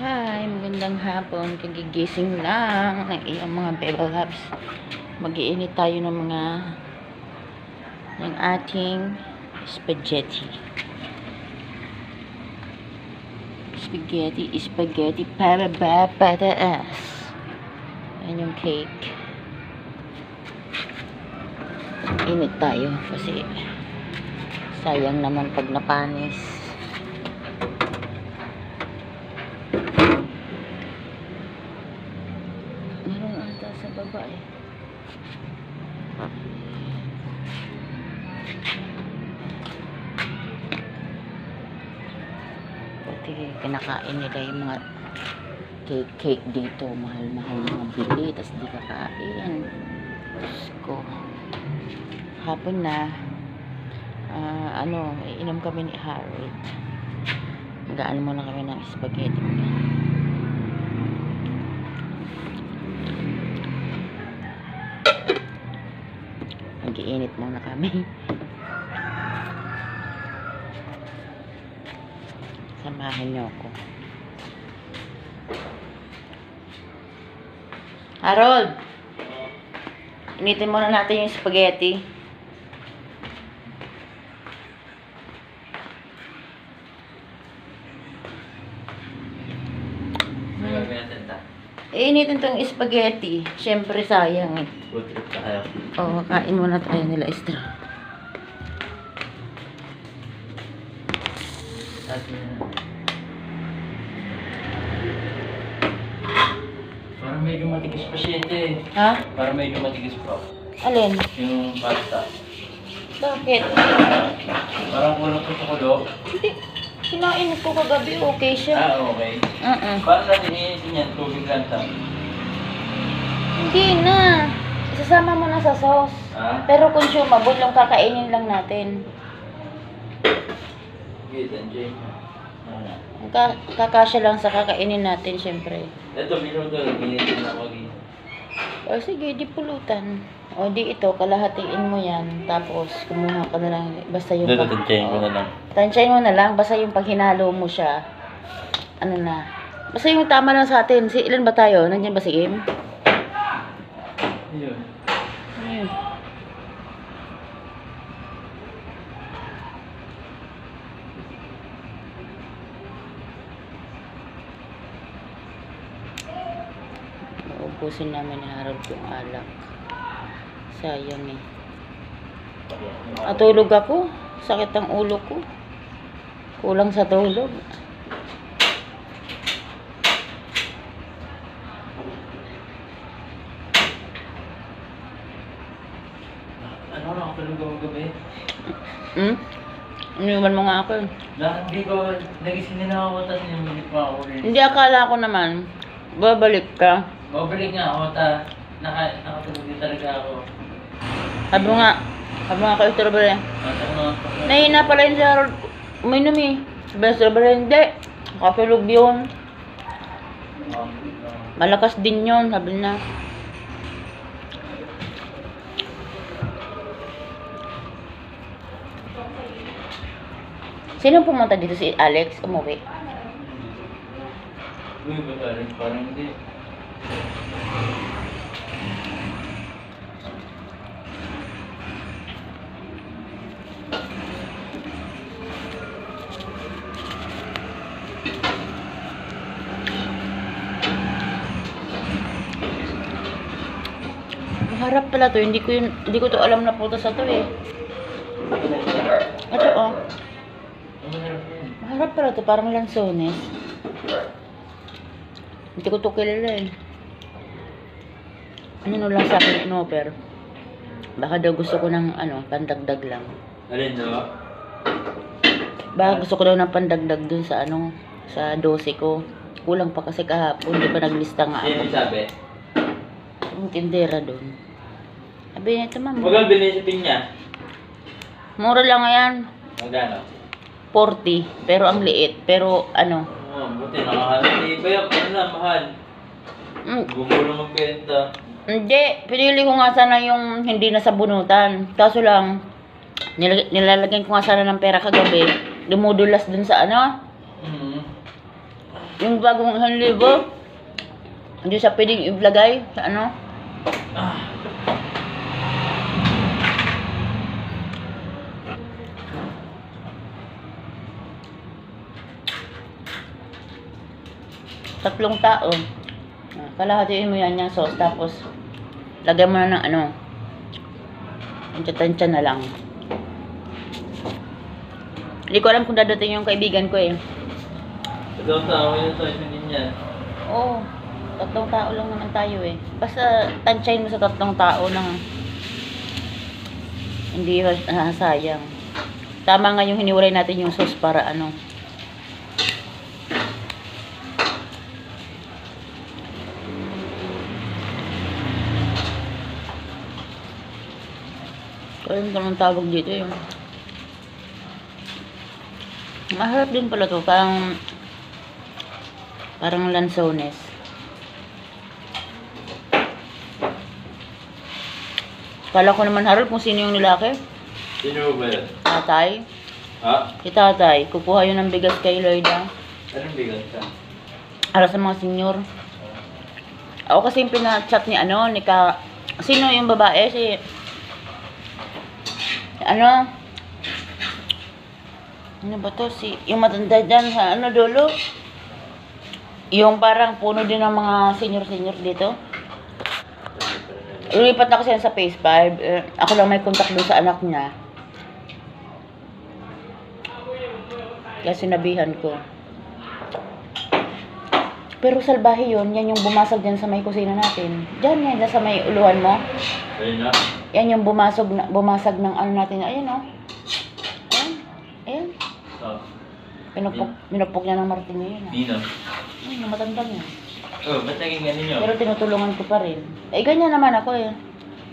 Hi, magandang hapon. Kagigising lang ng iyong mga bebel labs. Mag-iinit tayo ng mga ng ating spaghetti. Spaghetti, spaghetti, para ba, pataas. Yan yung cake. Init tayo kasi sayang naman pag napanis. Baba eh. Pati kinakain nila yung mga cake, cake dito. Mahal-mahal mga bili. Tapos di kakain. Diyos ko. Hapon na. ah, ano, iinom kami ni Harold. Magaan muna kami ng spaghetti. Nag-iinit muna kami. Samahan niyo ako. Harold! Initin muna natin yung spaghetti. Natin ta. Iinitin tong spaghetti. Siyempre sayang eh. Food trip tayo. Oo, kain muna tayo nila extra. Sabi na. Parang medyo matigas pa siya ito eh. Ha? Parang medyo matigas pa. Alin? Yung pasta. Bakit? Parang kulang pa sa kulo. Hindi. Kinain ko kagabi. Okay siya. Ah, okay. Uh-uh. Parang natin iinitin yan. Tubig lang ta. Hindi na. Isasama mo na sa sauce. Ah? Pero consumable yung kakainin lang natin. Good, enjoy. Ah. Ka kakasya lang sa kakainin natin, syempre. Ito, minum to. Initin na mag O sige, di pulutan. O di ito, kalahatiin mo yan. Tapos, kumuha ka na lang. Basta yung... Dito, tansyahin ko na lang. Tansyahin mo na lang. Basta yung pag hinalo mo siya. Ano na. Basta yung tama lang sa atin. Si, ilan ba tayo? Nandiyan ba si Im? Yun. Ayun. Naubusin namin ni Harold yung alak. Sayang eh. Natulog ako. Sakit ang ulo ko. Kulang sa tulog. Ano na ako tulog ako gabi? Hmm? Iniwan mo nga ako. eh. Na, hindi ko, nagising din ako tapos ninulit pa ako rin. Hindi akala ko naman. Babalik ka. Babalik nga ako, ta, naka, nakatulog din talaga ako. Sabi mo nga. Sabi mo nga kayo Strawberry. Nahina pala yun si Harold. Uminom eh. Sabi ng Strawberry, hindi. Nakatulog yun. Malakas din yun. Sabi na. Sino pumunta dito? Si Alex? Umuwi. Uy, ba parang, parang hindi. Maharap pala to. Hindi ko yun, hindi ko to alam na putas sa to eh. Ito oh. Ang mahirap yun. Maharap pala to. Parang lansones. Hindi ko to kilala eh. Ano no lang sa akin in-offer. Baka daw gusto ko ng ano, pandagdag lang. Alin no? Baka gusto ko daw ng pandagdag dun sa ano, sa 12 ko. Kulang pa kasi kahapon, di ba naglista nga Sino ako. yung sabi? Yung tindera dun. Sabi niya, ito ma'am, Magkano binisipin niya? mura lang yan. Magkano? 40, pero ang liit. Pero ano, Oo, buti nakahanap. Eh, kaya ano na, mahal. mm, Gumulo magbenta. hindi, pinili ko nga sana yung hindi na sabunutan. Kaso lang, nilag- nilalagyan ko nga sana ng pera kagabi. Dumudulas dun sa ano, Mhm. Yung bagong 1,000, hindi siya pwedeng ilagay sa ano. Ah. Tatlong tao. Ah, Kalahatiin mo yan yung sauce, tapos lagay mo na ng ano, tansya-tansya na lang. Hindi ko alam kung dadating yung kaibigan ko eh. Ikaw tao yun to, isa din yan. Oo, tatlong tao lang naman tayo eh. Basta tansyahin mo sa tatlong tao ng hindi uh, sayang. Tama nga yung hiniwalay natin yung sauce para ano. Kaya ko nang tawag dito yung Maharap din pala to, parang parang lansones. Kala ko naman Harold kung sino yung nilaki. Sino ba yan? Tatay. Ha? Si tatay. Kukuha yun ng bigas kay Lloyda. Anong bigat ka? Para sa mga senyor. Ako kasi yung pinachat ni ano, ni ka... Sino yung babae? Si... ano? Ano ba to? Si... Yung matanda dyan sa ano, dulo? Yung parang puno din ng mga senior-senior dito. Lumipat na kasi yan sa Phase 5. Eh, ako lang may contact dun sa anak niya. Kaya sinabihan ko. Pero salbahe yun, yan yung bumasag dyan sa may kusina natin. Diyan yan, dyan sa may uluhan mo. Ayun na. Yan yung bumasag, na, bumasag ng ano natin. Ayun o. Ayan. Ayan. Oh. Pinupok, pinupok niya ng martilyo yun. ah. Nino. Ayun, yung matanda niya. Oh, ba't naging ganun yun? Pero tinutulungan ko pa rin. Eh, ganyan naman ako eh.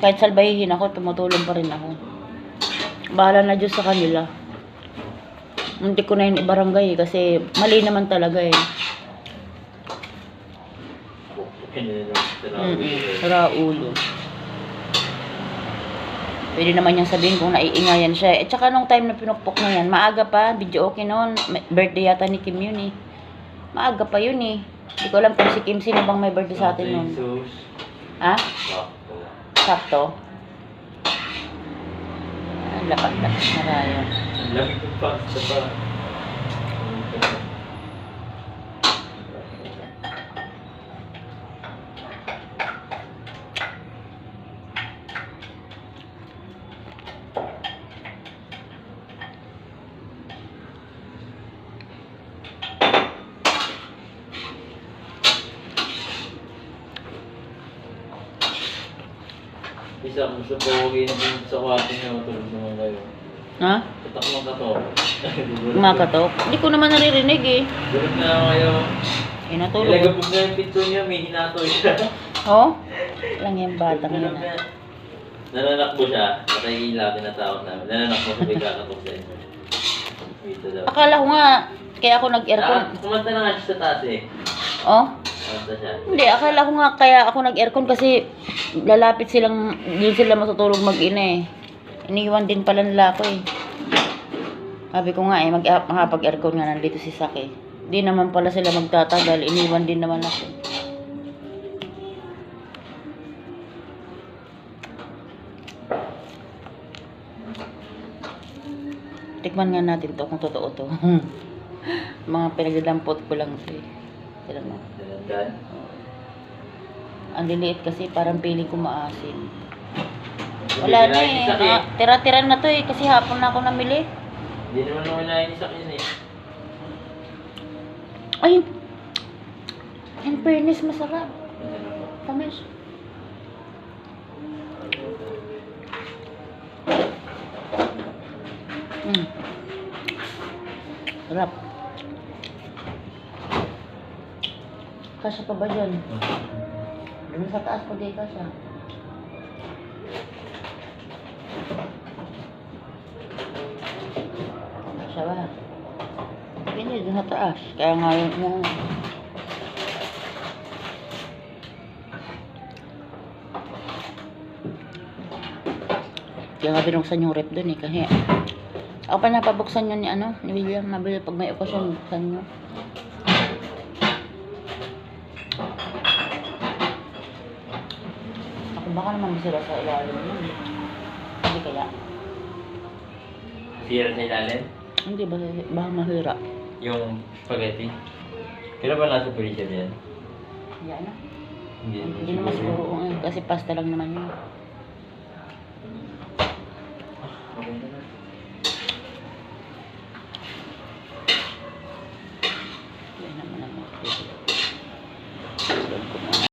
Kahit salbahihin ako, tumutulong pa rin ako. Bahala na Diyos sa kanila. Hindi ko na yun ibarangay eh, kasi mali naman talaga eh. Mm-mm. Sara ulo. Pwede naman niyang sabihin kung naiingayan siya. Eh, tsaka nung time na pinukpok na yan, maaga pa, video okay noon. Birthday yata ni Kim yun eh. Maaga pa yun eh. Hindi ko alam kung si Kim sino bang may birthday sa atin noon. Ha? Sakto. Sakto? Ah, Lapat-lapat na tayo. Ang Isa kung sa dun sa kwarto niya, matulog naman kayo. Ha? Tatak mo ka to. Kumakatok? Hindi ko naman naririnig eh. Tulog na ako kayo. Eh, natulog. Ilagabog na yung pinto niya, may hinatoy siya. Oh? Lang yung yun. ah. na. Nananakbo siya. Nakaiila, tinatawag namin. Nananakbo sa bigla katok sa inyo. Dito daw. Akala ko nga, kaya ako nag-aircon. Ah, kumanta na nga siya sa taas eh. Oh? Hindi, akala ko nga kaya ako nag-aircon kasi lalapit silang, doon sila matutulog mag-ina eh. Iniwan din pala nila ako eh. Sabi ko nga eh, makapag-aircon nga nandito si Saki. Di naman pala sila magtatagal, iniwan din naman ako. Tikman nga natin to kung totoo to. Mga pinagdadampot ko lang to eh. Sila mo. Dalandan. Ang liliit kasi parang piling ko maasim. Wala na eh. Mga Tira-tira na to eh kasi hapon na ako namili. Hindi naman naman kinain ni Sak yun eh. Ay! In fairness, masarap. Tamis. Mm. Sarap. Kasya pa ba dyan? Doon sa taas pa di kasya. Kasya ba? Hindi, doon sa taas. Kaya nga yun yung... Kaya nga binuksan yung rep doon eh. Kasi ako pa napabuksan yun ni ano, ni William. Nabili pag may okasyon, buksan nyo. Baka naman masira sa ilalim yun. Hindi kaya. Sira sa ilalim? Hindi ba, baka mahira. Yung spaghetti. Kailan ba nasa freezer yan? Yan na. Hindi, Hindi naman siguro eh, kasi pasta lang naman yun. Okay na.